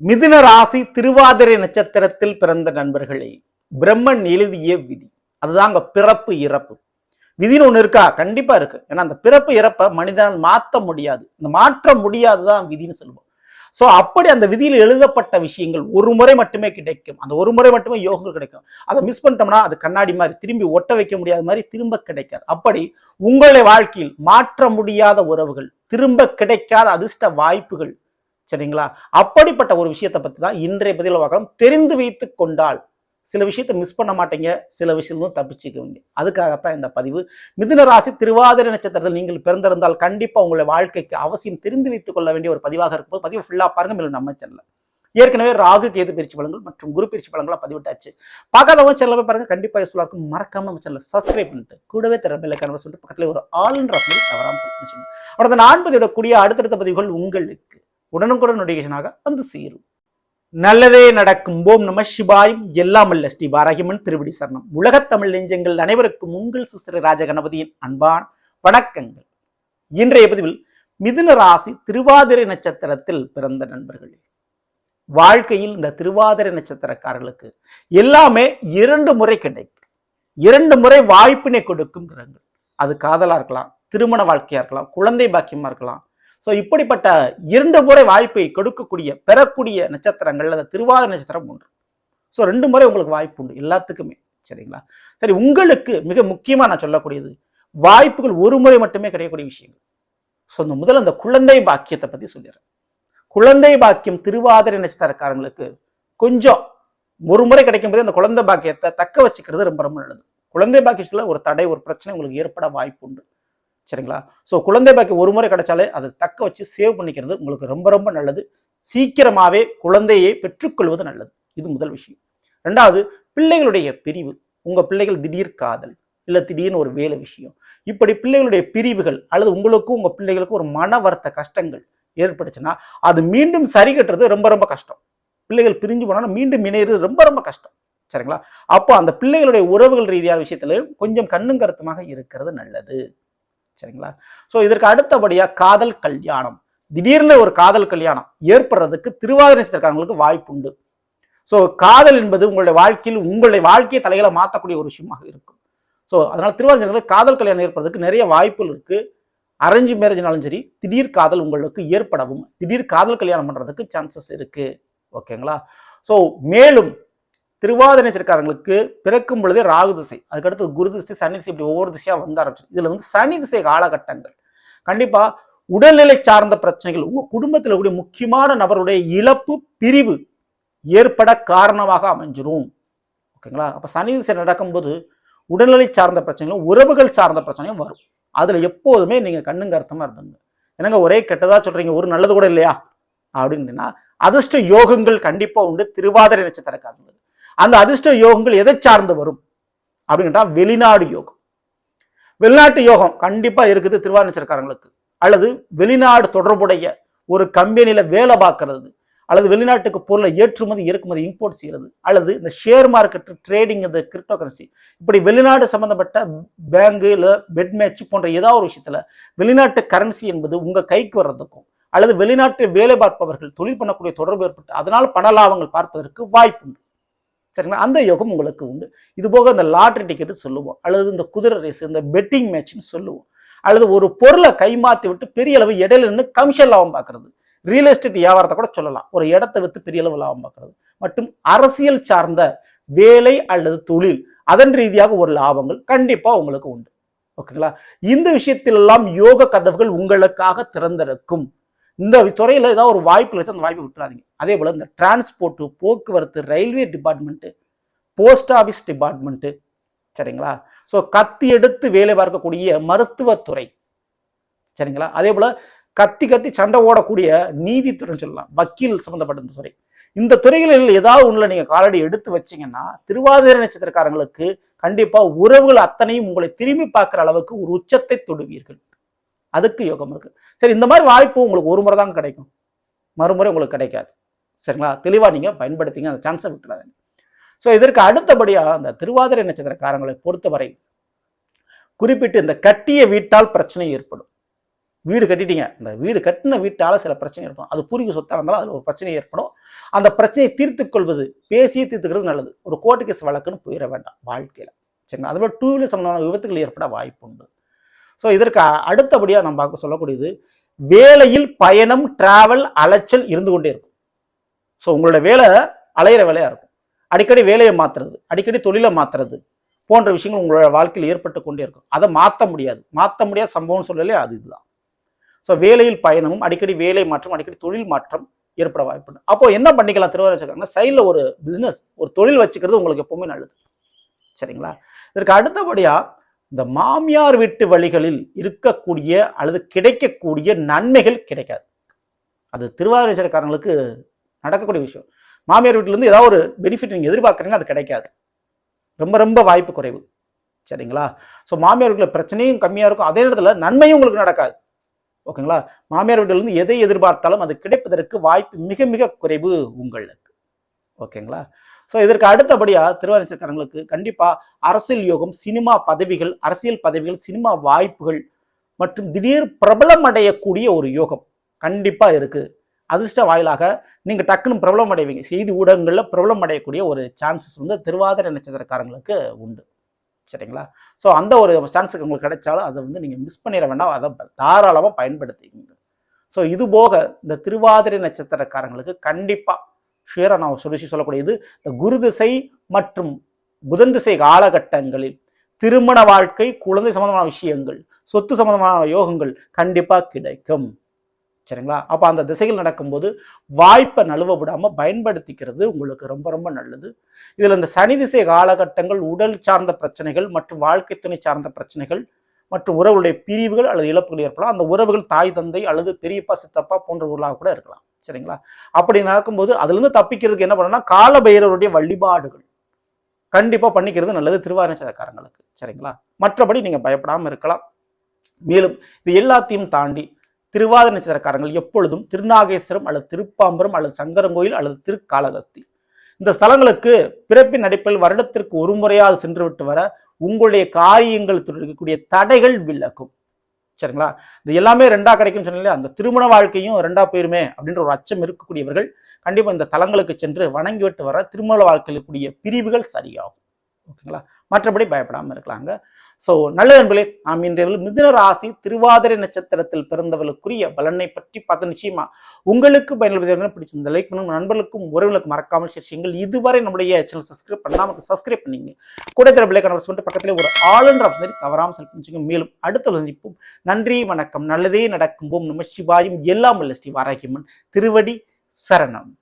மிதுன ராசி திருவாதிரை நட்சத்திரத்தில் பிறந்த நண்பர்களே பிரம்மன் எழுதிய விதி. அதுதாங்க பிறப்பு இறப்பு. விதின்னு ஒன்று இருக்கா? கண்டிப்பா இருக்கு. ஏன்னா அந்த பிறப்பு இறப்பை மனிதனால் மாற்ற முடியாது. இந்த மாற்ற முடியாதுதான் விதின்னு சொல்லுவோம். ஸோ அப்படி அந்த விதியில் எழுதப்பட்ட விஷயங்கள் ஒரு முறை மட்டுமே கிடைக்கும். அந்த ஒரு முறை மட்டுமே யோகங்கள் கிடைக்கும். அதை மிஸ் பண்ணிட்டோம்னா அது கண்ணாடி மாதிரி திரும்பி ஒட்ட வைக்க முடியாத மாதிரி திரும்ப கிடைக்காது. அப்படி உங்களுடைய வாழ்க்கையில் மாற்ற முடியாத உறவுகள் திரும்ப கிடைக்காத அதிர்ஷ்ட வாய்ப்புகள் சரிங்களா? அப்படிப்பட்ட ஒரு விஷயத்தை பற்றி தான் இன்றைய பதிவில் பார்க்கலாம் தெரிந்து வைத்து கொண்டால் சில விஷயத்தை மிஸ் பண்ண மாட்டீங்க சில விஷயங்களும் தப்பிச்சுக்குவீங்க. அதுக்காகத்தான் இந்த பதிவு. மிதுன ராசி திருவாதிரை நட்சத்திரத்தில் நீங்கள் பிறந்திருந்தால் கண்டிப்பாக உங்களுடைய வாழ்க்கைக்கு அவசியம் தெரிந்து வைத்துக் கொள்ள வேண்டிய ஒரு பதிவாக இருக்கும்போது பதிவு ஃபுல்லாக பாருங்க. மேலும் நம்ம சேனல் ஏற்கனவே ராகு கேது பிரிச்சு பலன்கள் மற்றும் குரு பிரிச்சு பலங்களாக பதிவிட்டாச்சு. பார்க்காதவங்க சேனலில் போய் பாருங்க. கண்டிப்பாக யூஸ்ஃபுல்லாக இருக்கும். மறக்காம நம்ம சேனலில் சப்ஸ்கிரைப் பண்ணிட்டு கூடவே திற கனவு சொல்லிட்டு பக்கத்தில் ஒரு ஆளுன்ற மாதிரி தவறாம சொல்லிச்சு அடுத்த நான் பதிவிடக்கூடிய அடுத்தடுத்த பதிவுகள் உங்களுக்கு உடனுக்குடன் நோட்டிஃபிகேஷனாக வந்து சேரும். நல்லதே நடக்கும். ஓம் நம சிவாயும் எல்லாம் அல்ல ஸ்ரீ பாரகிமன் திருவிடி சரணம். உலகத் தமிழ் நெஞ்சங்கள் அனைவருக்கும் உங்கள் சிஸ்டர் ராஜகணபதியின் அன்பான் வணக்கங்கள். இன்றைய பதிவில் மிதுன ராசி திருவாதிரை நட்சத்திரத்தில் பிறந்த நண்பர்களே. வாழ்க்கையில் இந்த திருவாதிரை நட்சத்திரக்காரர்களுக்கு எல்லாமே இரண்டு முறை கிடைக்கும். இரண்டு முறை வாய்ப்பினை கொடுக்கும் கிரகங்கள். அது காதலா இருக்கலாம் திருமண வாழ்க்கையா இருக்கலாம் குழந்தை பாக்கியமா இருக்கலாம் ஸோ இப்படிப்பட்ட இரண்டு முறை வாய்ப்பை கொடுக்கக்கூடிய பெறக்கூடிய நட்சத்திரங்கள் அந்த திருவாத நட்சத்திரம் ஒன்று. ஸோ ரெண்டு முறை உங்களுக்கு வாய்ப்பு உண்டு எல்லாத்துக்குமே. சரிங்களா? சரி உங்களுக்கு மிக முக்கியமாக நான் சொல்லக்கூடியது வாய்ப்புகள் ஒரு முறை மட்டுமே கிடைக்கக்கூடிய விஷயங்கள். ஸோ இந்த முதல்ல அந்த குழந்தை பாக்கியத்தை பற்றி சொல்லிடுறேன். குழந்தை பாக்கியம் திருவாதிரை நட்சத்திரக்காரங்களுக்கு கொஞ்சம் ஒரு முறை கிடைக்கும் போது அந்த குழந்தை பாக்கியத்தை தக்க வச்சுக்கிறது ரொம்ப ரொம்ப நல்லது. குழந்தை பாக்கியத்தில் ஒரு தடை ஒரு பிரச்சனை உங்களுக்கு ஏற்பட வாய்ப்பு உண்டு. சரிங்களா? ஸோ குழந்தை பாக்கி ஒரு முறை கிடைச்சாலே அதை தக்க வச்சு சேவ் பண்ணிக்கிறது உங்களுக்கு ரொம்ப ரொம்ப நல்லது. சீக்கிரமாகவே குழந்தையை பெற்றுக்கொள்வது நல்லது. இது முதல் விஷயம். ரெண்டாவது பிள்ளைகளுடைய பிரிவு. உங்கள் பிள்ளைகள் திடீர் காதல் இல்லை திடீர்னு ஒரு வேலை விஷயம். இப்படி பிள்ளைகளுடைய பிரிவுகள் அல்லது உங்களுக்கும் உங்கள் பிள்ளைகளுக்கும் ஒரு மன வருத்த கஷ்டங்கள் ஏற்பட்டுச்சுன்னா அது மீண்டும் சரி கட்டுறது ரொம்ப ரொம்ப கஷ்டம். பிள்ளைகள் பிரிஞ்சு போனாலும் மீண்டும் இணையிறது ரொம்ப ரொம்ப கஷ்டம். சரிங்களா? அப்போ அந்த பிள்ளைகளுடைய உறவுகள் ரீதியான விஷயத்துல கொஞ்சம் கண்ணும் கருத்துமாக இருக்கிறது நல்லது. சரிங்களா? ஸோ இதற்கு அடுத்தபடியாக காதல் கல்யாணம். திடீர்னு ஒரு காதல் கல்யாணம் ஏற்படுறதுக்கு திருவாதிரை நட்சத்திரக்காரங்களுக்கு வாய்ப்பு உண்டு ஸோ காதல் என்பது உங்களுடைய வாழ்க்கையில் உங்களுடைய வாழ்க்கையை தலைகளை மாற்றக்கூடிய ஒரு விஷயமாக இருக்கும். ஸோ அதனால் திருவாதிரை காதல் கல்யாணம் ஏற்படுறதுக்கு நிறைய வாய்ப்புகள் இருக்குது அரேஞ்ச் மேரேஜ்னாலும் சரி திடீர் காதல் உங்களுக்கு ஏற்படவும் திடீர் காதல் கல்யாணம் பண்ணுறதுக்கு சான்சஸ் இருக்குது ஓகேங்களா ஸோ மேலும் திருவாதிரை நட்சத்திரக்காரங்களுக்கு பிறக்கும் பொழுதே ராகு திசை அதுக்கடுத்து குரு திசை சனி திசை இப்படி ஒவ்வொரு திசையாக வந்து ஆரம்பிச்சு இதில் வந்து சனி திசை காலகட்டங்கள். கண்டிப்பாக உடல்நிலை சார்ந்த பிரச்சனைகள் உங்கள் குடும்பத்தில் கூடிய முக்கியமான நபருடைய இழப்பு பிரிவு ஏற்பட காரணமாக அமைஞ்சிரும். ஓகேங்களா? அப்போ சனி திசை நடக்கும்போது உடல்நிலை சார்ந்த பிரச்சனைகளும் உறவுகள் சார்ந்த பிரச்சனையும் வரும். அதில் எப்போதுமே நீங்கள் கண்ணுங்க அர்த்தமாக இருந்துங்க. என்னங்க ஒரே கெட்டதாக சொல்கிறீங்க ஒரு நல்லது கூட இல்லையா? அப்படின்னா அதிர்ஷ்ட யோகங்கள் கண்டிப்பாக உண்டு திருவாதிரை நட்சத்திரக்காரங்களுக்கு அந்த அதிர்ஷ்ட யோகங்கள் எதை சார்ந்து வரும்? அப்படின்னா வெளிநாடு யோகம். வெளிநாட்டு யோகம் கண்டிப்பாக இருக்குது திருவாரூர்காரங்களுக்கு அல்லது வெளிநாடு தொடர்புடைய ஒரு கம்பெனியில் வேலை பார்க்கறது. அல்லது வெளிநாட்டுக்கு பொருளை ஏற்றுமதி இறக்குமதி இம்போர்ட் செய்கிறது. அல்லது இந்த ஷேர் மார்க்கெட் ட்ரேடிங் இந்த கிரிப்டோ கரன்சி இப்படி வெளிநாடு சம்மந்தப்பட்ட பேங்கு இல்லை பெட் மேட்ச் போன்ற ஏதாவது ஒரு விஷயத்தில் வெளிநாட்டு கரன்சி என்பது உங்கள் கைக்கு வர்றதுக்கும் அல்லது வெளிநாட்டு வேலை பார்ப்பவர்கள் தொழில் பண்ணக்கூடிய தொடர்பு ஏற்பட்டு அதனால் பண லாபங்கள் பார்ப்பதற்கு வாய்ப்பு உண்டு சரிங்களா? அந்த யோகம் உங்களுக்கு உண்டு. இது போக இந்த லாட்ரி டிக்கெட்டு சொல்லுவோம். அல்லது இந்த குதிரை ரேஸ் இந்த பெட்டிங் மேட்ச்னு சொல்லுவோம். அல்லது ஒரு பொருளை கைமாற்றி விட்டு பெரிய அளவு இடையில நின்று கமிஷன் லாபம் பார்க்கறது ரியல் எஸ்டேட் வியாபாரத்தை கூட சொல்லலாம். ஒரு இடத்தை விற்று பெரிய அளவு லாபம் பார்க்கறது மற்றும் அரசியல் சார்ந்த வேலை அல்லது தொழில் அதன் ரீதியாக ஒரு லாபங்கள் கண்டிப்பாக உங்களுக்கு உண்டு. ஓகேங்களா? இந்த விஷயத்திலெல்லாம் யோக கதவுகள் உங்களுக்காக திறந்திருக்கும். இந்த துறையில் ஏதாவது ஒரு வாய்ப்பு கிடைச்சா அந்த வாய்ப்பை விட்டுறாதீங்க. அதே போல் இந்த டிரான்ஸ்போர்ட்டு போக்குவரத்து railway department post office department சரிங்களா? ஸோ கத்தி எடுத்து வேலை பார்க்கக்கூடிய மருத்துவத்துறை சரிங்களா? அதே போல் கத்தி கத்தி சண்டை ஓடக்கூடிய நீதித்துறைன்னு சொல்லலாம் வக்கீல் சம்மந்தப்பட்ட இந்த துறை. இந்த துறைகளில் ஏதாவது ஒன்றில் நீங்கள் காலடி எடுத்து வச்சீங்கன்னா திருவாதிரை நட்சத்திரக்காரங்களுக்கு கண்டிப்பாக உறவுகள் அத்தனையும் உங்களை திரும்பி பார்க்குற அளவுக்கு ஒரு உச்சத்தை தொடுவீர்கள். அதுக்கு யோகம் இருக்கு. சரி இந்த மாதிரி வாய்ப்பு உங்களுக்கு ஒரு முறை தான் கிடைக்கும். மறுமுறை உங்களுக்கு கிடைக்காது. சரிங்களா? தெளிவாக நீங்கள் பயன்படுத்திங்க அந்த சான்ஸை விட்டுறாதீங்க. ஸோ இதற்கு அடுத்தபடியாக அந்த திருவாதிரை நட்சத்திரக்காரங்களை பொறுத்தவரை குறிப்பிட்டு இந்த கட்டிய வீட்டால் பிரச்சனை ஏற்படும். வீடு கட்டிட்டீங்க. இந்த வீடு கட்டின வீட்டால் சில பிரச்சனை இருக்கும். அது பூர்வீக சொத்தாக இருந்தாலும் அதில் ஒரு பிரச்சனை ஏற்படும். அந்த பிரச்சனையை தீர்த்து கொள்வது பேசியே தீர்த்துக்கிறது நல்லது. ஒரு கோர்ட்டு கேஸ் வழக்குன்னு போயிட வேண்டாம் வாழ்க்கையில். சரிங்களா? அதுபோல் டூ வீலர் சம்பந்தமான விபத்துகள் ஏற்பட வாய்ப்பு உண்டு ஸோ இதற்கு அடுத்தபடியாக நம்ம பார்க்க சொல்லக்கூடியது வேலையில் பயணம் டிராவல் அலைச்சல் இருந்து கொண்டே இருக்கும். ஸோ உங்களோட வேலை அலையிற வேலையாக இருக்கும். அடிக்கடி வேலையை மாற்றுறது அடிக்கடி தொழிலை மாற்றுறது போன்ற விஷயங்கள் உங்களோட வாழ்க்கையில் ஏற்பட்டு கொண்டே இருக்கும். அதை மாற்ற முடியாது. மாற்ற முடியாத சம்பவம்னு சொல்லலே அது இதுதான். ஸோ வேலையில் பயணமும் அடிக்கடி வேலை மாற்றம் அடிக்கடி தொழில் மாற்றம் ஏற்பட வாய்ப்பு அப்போ என்ன பண்ணிக்கலாம்? திருவாரூர் சைடில் ஒரு பிஸ்னஸ் ஒரு தொழில் வச்சுக்கிறது உங்களுக்கு எப்பவுமே நல்லது. சரிங்களா? இதற்கு அடுத்தபடியாக இந்த மாமியார் வீட்டு வழிகளில் இருக்கக்கூடிய அல்லது கிடைக்கக்கூடிய நன்மைகள் கிடைக்காது. அது திருவாரூர்காரங்களுக்கு நடக்கக்கூடிய விஷயம். மாமியார் வீட்டிலேருந்து ஏதாவது ஒரு பெனிஃபிட் நீங்கள் எதிர்பார்க்குறீங்கன்னா அது கிடைக்காது. ரொம்ப ரொம்ப வாய்ப்பு குறைவு. சரிங்களா? ஸோ மாமியார் வீட்டில் பிரச்சனையும் கம்மியாக இருக்கும். அதே நேரத்தில் நன்மையும் உங்களுக்கு நடக்காது. ஓகேங்களா? மாமியார் வீட்டிலிருந்து எதை எதிர்பார்த்தாலும் அது கிடைப்பதற்கு வாய்ப்பு மிக மிக குறைவு உங்களுக்கு. ஓகேங்களா? ஸோ இதற்கு அடுத்தபடியாக திருவாரூர்காரங்களுக்கு கண்டிப்பாக அரசியல் யோகம் சினிமா பதவிகள் அரசியல் பதவிகள் சினிமா வாய்ப்புகள் மற்றும் திடீர் பிரபலம் அடையக்கூடிய ஒரு யோகம் கண்டிப்பாக இருக்குது அதிர்ஷ்ட வாயிலாக நீங்கள் டக்குன்னு பிரபலம் அடைவீங்க செய்தி ஊடகங்களில் பிரபலம் அடையக்கூடிய ஒரு சான்சஸ் வந்து திருவாதிரை நட்சத்திரக்காரங்களுக்கு உண்டு. சரிங்களா? ஸோ அந்த ஒரு சான்ஸுக்கு உங்களுக்கு கிடைச்சாலும் அதை வந்து நீங்கள் மிஸ் பண்ணிட வேண்டாம். அதை தாராளமாக பயன்படுத்திக்கோங்க. ஸோ இது போக இந்த திருவாதிரை நட்சத்திரக்காரங்களுக்கு கண்டிப்பாக ஷுவராக நான் சொல்லி சொல்லக்கூடியது இந்த குரு திசை மற்றும் புதன் திசை காலகட்டங்களில் திருமண வாழ்க்கை குழந்தை சம்பந்தமான விஷயங்கள் சொத்து சம்பந்தமான யோகங்கள் கண்டிப்பாக கிடைக்கும். சரிங்களா? அப்போ அந்த திசைகள் நடக்கும்போது வாய்ப்பை நழுவ விடாமல் பயன்படுத்திக்கிறது உங்களுக்கு ரொம்ப ரொம்ப நல்லது. இதில் இந்த சனி திசை காலகட்டங்கள் உடல் சார்ந்த பிரச்சனைகள் மற்றும் வாழ்க்கை துணை சார்ந்த பிரச்சனைகள் மற்றும் உறவுடைய பிரிவுகள் அல்லது இழப்புகள் ஏற்படலாம். அந்த உறவுகள் தாய் தந்தை அல்லது பெரியப்பா சித்தப்பா போன்றவர்களாக கூட இருக்கலாம். சரிங்களா? அப்படி நடக்கும்போது அதுலேருந்து தப்பிக்கிறதுக்கு என்ன பண்ணணும்னா காலபைரவருடைய வழிபாடுகள். கண்டிப்பாக பண்ணிக்கிறது நல்லது திருவாரூரக்காரங்களுக்கு சரிங்களா? மற்றபடி நீங்கள் பயப்படாமல் இருக்கலாம். மேலும் இது எல்லாத்தையும் தாண்டி திருவாதிரை நட்சத்திரக்காரங்கள் எப்பொழுதும் திருநாகேஸ்வரம் அல்லது திருப்பாம்பரம் அல்லது சங்கரங்கோயில் அல்லது திருக்காளகஸ்தி இந்த ஸ்தலங்களுக்கு பிறப்பின் அடிப்படையில் வருடத்திற்கு ஒரு முறையாவது சென்று விட்டு வர உங்களுடைய காரியங்கள் இருக்கக்கூடிய தடைகள் விளக்கும் சரிங்களா? இது எல்லாமே ரெண்டா கிடைக்கும் சொன்னாலே அந்த திருமண வாழ்க்கையும் ரெண்டா போயிருமே அப்படின்ற ஒரு அச்சம் இருக்கக்கூடியவர்கள் கண்டிப்பாக இந்த தலங்களுக்கு சென்று வணங்கி விட்டு வர திருமண வாழ்க்கையில் கூடிய பிரிவுகள் சரியாகும். ஓகேங்களா? மற்றபடி பயப்படாமல் இருக்கலாங்க. ஸோ நல்ல நண்பர்களே நாம் இன்றைய மிதுன ராசி திருவாதிரை நட்சத்திரத்தில் பிறந்தவர்களுக்குரிய பலனை பற்றி பார்த்து நிச்சயமா உங்களுக்கு பயனுள்ள பிடிச்சிருந்த லைக் பண்ணுங்க. நண்பர்களுக்கும் உறவுகளுக்கு மறக்காமல் ஷேர் செய்யுங்கள். இதுவரை நம்முடைய சேனல் சப்ஸ்கிரைப் பண்ணாமல் சப்ஸ்கிரைப் பண்ணிங்க. கூட தர பிள்ளை கணவர் சொல்லிட்டு பக்கத்தில் ஒரு ஆளுன்ற ஆப்ஷன் தவறாமல் செல் பண்ணிச்சுங்க மேலும் அடுத்த சந்திப்போம். நன்றி வணக்கம். நல்லதே நடக்கும். போம் நம்ம சிவாயும். எல்லாம் வல்ல ஸ்ரீ வாராகியம்மன் திருவடி சரணம்.